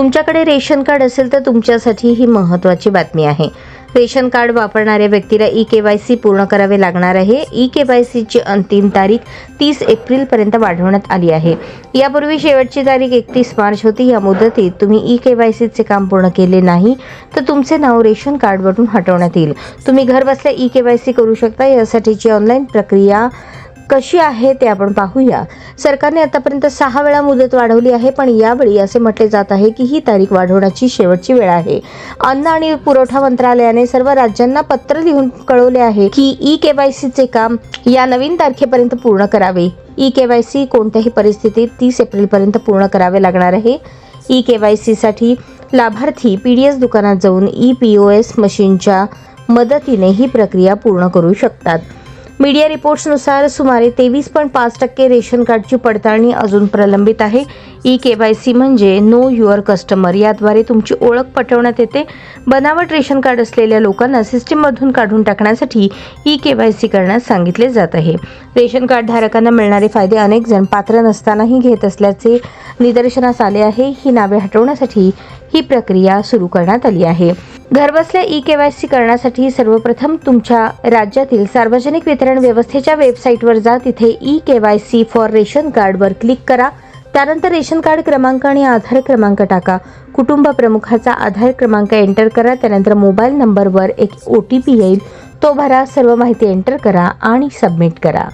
तुमच्याकडे ration card असेल तर तुमच्यासाठी ही महत्त्वाची बातमी आहे. रेशन कार्ड वापरणाऱ्या व्यक्तीला ई के वाय सी पूर्ण करावे लागणार आहे. ई के वाय सीची अंतिम तारीख तीस एप्रिलपर्यंत वाढवण्यात आली आहे. यापूर्वी शेवटची तारीख एकतीस मार्च होती. या मुदतीत तुम्ही ई के वाय सीचे काम पूर्ण केले नाही तर तुमचे नाव रेशन कार्डवरून हटवण्यात येईल. तुम्ही घरबसल्या ई के वाय सी करू शकता. यासाठीची ऑनलाईन प्रक्रिया कशी आहे ते आपण पाहूया. सरकारने आतापर्यंत सहा वेळा मुदत वाढवली आहे पण यावेळी असे म्हटले जात आहे की ही तारीख वाढवण्याची शेवटची वेळ आहे. अन्न आणि पुरवठा मंत्रालयाने सर्व राज्यांना पत्र लिहून कळवले आहे की ई केवायसीचे काम या नवीन तारखेपर्यंत पूर्ण करावे. ई केवायसी कोणत्याही परिस्थितीत तीस एप्रिलपर्यंत पूर्ण करावे लागणार आहे. ई केवायसीसाठी लाभार्थी पी डी एस दुकानात जाऊन ई पी ओ एस मशीनच्या मदतीने ही प्रक्रिया पूर्ण करू शकतात. मीडिया रिपोर्ट्सनुसार सुमारे तेवीस पॉईंट पाच टक्के रेशन कार्डची पडताळणी अजून प्रलंबित आहे. ई के वाय सी म्हणजे नो युअर कस्टमर याद्वारे तुमची ओळख पटवण्यात येते. बनावट रेशन कार्ड असलेल्या लोकांना सिस्टीममधून काढून टाकण्यासाठी ई के वाय सी करण्यास सांगितले जात आहे. रेशन कार्ड धारकांना मिळणारे फायदे अनेक जण पात्र नसतानाही घेत असल्याचे निदर्शनास आले आहे. ही नावे हटवण्यासाठी ही प्रक्रिया सुरू करण्यात आली आहे. घरबसल्या ई केवायसी करण्यासाठी सर्वप्रथम तुमच्या राज्यातील सार्वजनिक वितरण व्यवस्थेच्या वेबसाईटवर जा. तिथे ई केवायसी फॉर रेशन कार्डवर क्लिक करा. त्यानंतर रेशन कार्ड क्रमांक आणि आधार क्रमांक टाका. कुटुंब प्रमुखाचा आधार क्रमांक एंटर करा. त्यानंतर मोबाईल नंबरवर एक ओ टी पी येईल. तो भरा. सर्व माहिती एंटर करा आणि सबमिट करा.